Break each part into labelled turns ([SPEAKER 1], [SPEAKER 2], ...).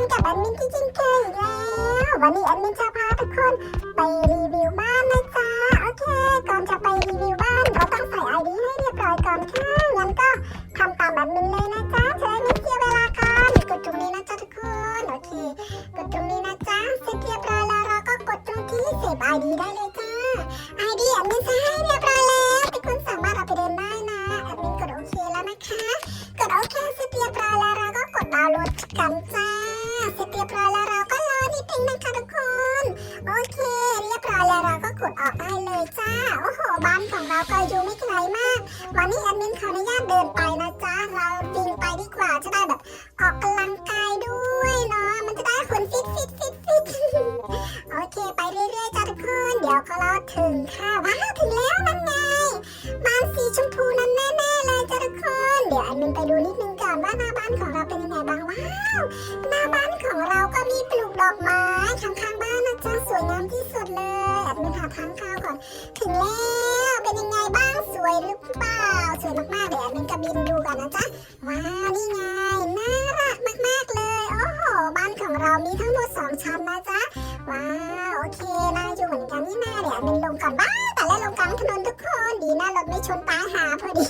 [SPEAKER 1] คนกับแอดมินที่จริงเคยอีกแล้ว วันนี้แอดมินจะพาทุกคนไปรีวิวบ้านนะจ๊ะ โอเค ก่อนจะไปรีวิวบ้านเราต้องใส่ไอดีให้เรียบร้อยก่อนค่ะงั้นก็ทำตามแอดมินเลยนะจ๊ะเธอไม่เสียเวลากันกดตรงนี้นะจ๊ะทุกคน โอเค กดตรงนี้นะจ๊ะเสร็จเรียบร้อยแล้วเราก็กดตรงที่เสพไอดีได้เลยจ้าไอดีแอดมินใส่ให้เรียบร้อยแล้วทุกคนสามารถเอาไปเดินได้นะแอดมินกดโอเคแล้วนะคะ กดโอเคเสร็จเรียบร้อยแล้วเราก็กดดาวน์โหลดกันจ้า เสร็จเรียบร้อยแล้วเราก็รอนิดนึงนะคะทุกคน โอเค เรียบร้อยแล้วเราก็กดออกได้เลยจ้า โอ้โหบ้านของเราก็อยู่ไม่ไกลมาก วันนี้แอดมินขออนุญาตเดินไปนะจ้า เราวิ่งไปดีกว่าจะได้แบบออกกำลังกาวหน้าบ้านของเราก็มีปลูกดอกไม้ข้างๆบ้านนะจ๊ะสวยงามที่สุดเลยแอดมินหาทางเข้าก่อน ถึงแล้วเป็นยังไงบ้างสวยหรือเปล่าสวยมากๆเดี๋ยวแอดมินก็บินดูกันนะจ๊ะว้าวนี่ไงน่ารักมากๆเลยโอ้โหบ้านของเรามีทั้งหมดสองชั้นนะจ๊ะว้าวโอเคน่าอยู่เหมือนกันนี่นาเดี๋ยวแอดมินลงก่อนบ้าแต่แล้วลงกลางถนนทุกคนดีนะรถไม่ชนตายหาพอดี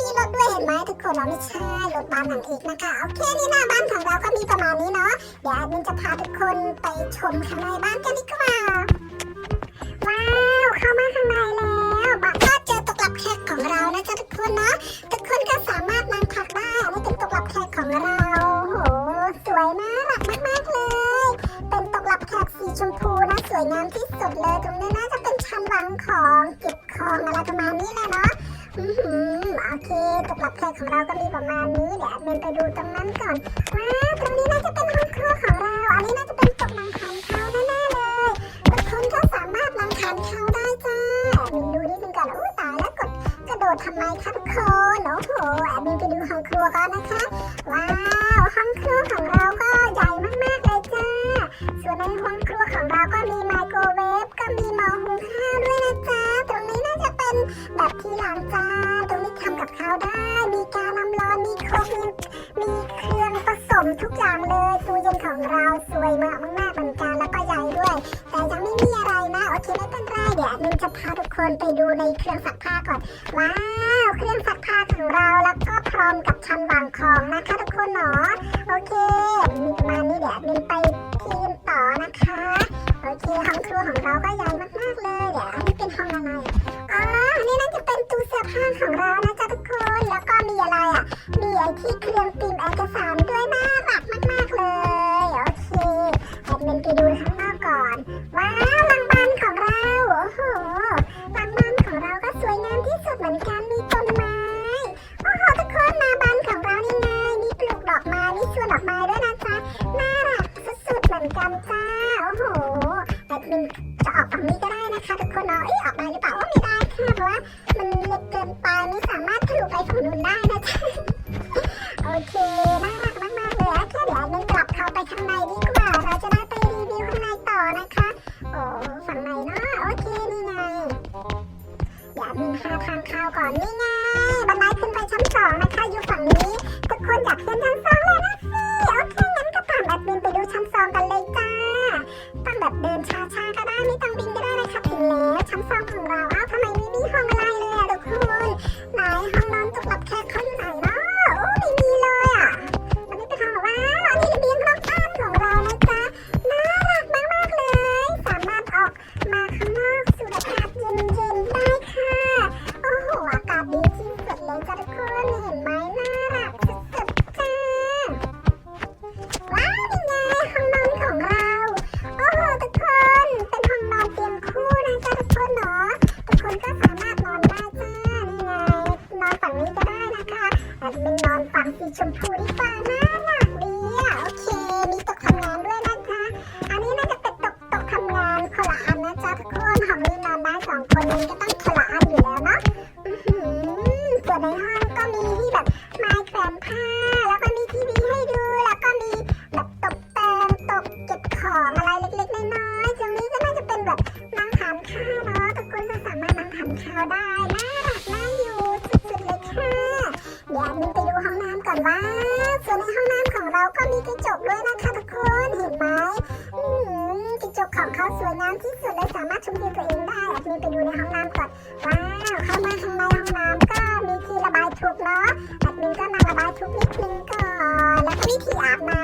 [SPEAKER 1] มีรถด้วยเห็นไหมทุกคนเราไม่ใช่รถบ้านหลังอีกนะคะ โอเคนี่หน้าบ้านของเราก็มีประมาณนี้เนาะ เดี๋ยวมินจะพาทุกคนไปชมข้างในบ้านกันดีกว่า ว้าวเข้ามาข้างในแล้วบัตรก็เจอตกลับแขกของเรานะจ๊ะทุกคนเนาะ ทุกคนก็สามารถนั่งพักได้นนี้เป็นตกลับแขกของเราโอ้โหสวยน่ารักมากๆเลย เป็นตกลับแขกสีชมพูนะสวยงามที่สุดเลยตรงนี้น่าจะเป็นชั้นวางของเก็บของอะไรประมาณนี้เลยเนาะ โอเคตกลับแขกของเราก็มีประมาณนี้เดี๋ยวแอดมินไปดูตรงนั้นก่อนว้าวตรงนี้น่าจะเป็นห้องครัวของ เดี๋ยวแอดมินจะพาทุกคนไปดูในเครื่องซักผ้าก่อน ว้าวเครื่องซักผ้าของเราแล้วก็พร้อมกับชั้นวางของนะคะทุกคนเนาะโอเคมีประมาณนี้เดี๋ยวแอดมินไปทีมต่อนะคะโอเคห้องครัวของเราก็ใหญ่มากๆเลย เดี๋ยวอันนี้เป็นห้องอะไรอ๋ออันนี้น่าจะเป็นตู้เสื้อผ้าของเรานะจ๊ะทุกคนแล้วก็มีอะไรอะมีไอที่เครื่องพิมพ์เอกสารด้วยน่ารักมากๆเลย มินจะออกฝั่งนี้ก็ได้นะคะทุกคนเนาะเอ้ยออกได้หรือเปล่าว่าไม่ได้ค่ะเพราะว่ามันเล็กเกินไปไม่สามารถทะลุไปฝั่งนู้นได้นะจ๊ะโอเคน่ารักมากๆเลยโอเคเดี๋ยวนึงกลับเข้าไปข้างในดีกว่าเราจะได้ไปรีวิวข้างในต่อนะคะโอ้ฝั่งในเนาะโอเคนี่ไงอย่ามีหาทางเข้าก่อนนี่ไงบันไดขึ้นไปชั้นสองนะคะอยู่ฝั่งนี้ แล้วชั้ ชมพูดีกว่าน่ารักดีอะโอเค มีต๊ะทำงานด้วยนะคะอันนี้น่าจะเป็นต๊ะโต๊ะทำงานคนละอันนะจ๊ะทุกคนของนี้นอนได้สองคนมันก็ต้องคนละอันอยู่แล้วเนาะส่วนในห้องก็มีที่แบบไม้แขวนผ้าแล้วก็มีทีวีให้ดูแล้วก็มีแบบตกแต่งตกเก็บของอะไรเล็กๆน้อยๆตรงนี้ก็น่าจะเป็นแบบนั่งทานข้าวเนาะทุกคนก็สามารถนั่งทานข้าวได้น่า ที่สุดเลยสามารถชมวิวตัวเองได้อาจจะมีไปดูในห้องน้ำก่อนว้าวเข้ามาข้างในห้องน้ำก็มีที่ระบายทุกเนาะแอดมินก็มาระบายทุกนิดนึงก่อนแล้วก็วิธีอาบน้ำ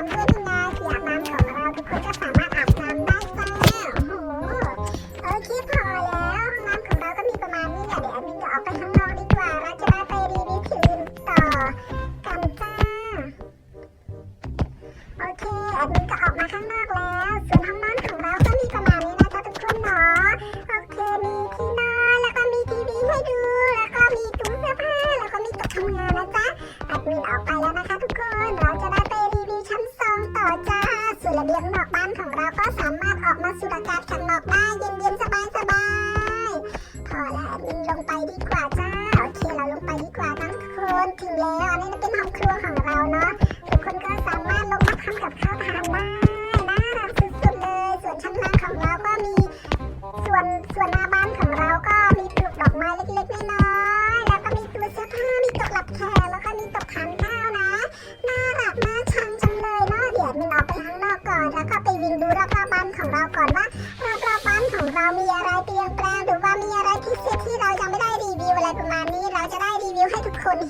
[SPEAKER 1] อยู่แล้วอันนี้เป็นห้องครัวของเราเนาะทุกคนก็สามารถลงมาทำกับข้าวทานได้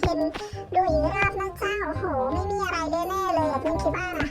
[SPEAKER 1] เค็มดูอีกรอบนะเจ้าโห ไม่มีอะไรแน่เลยอะพิ่งคิดว่านะ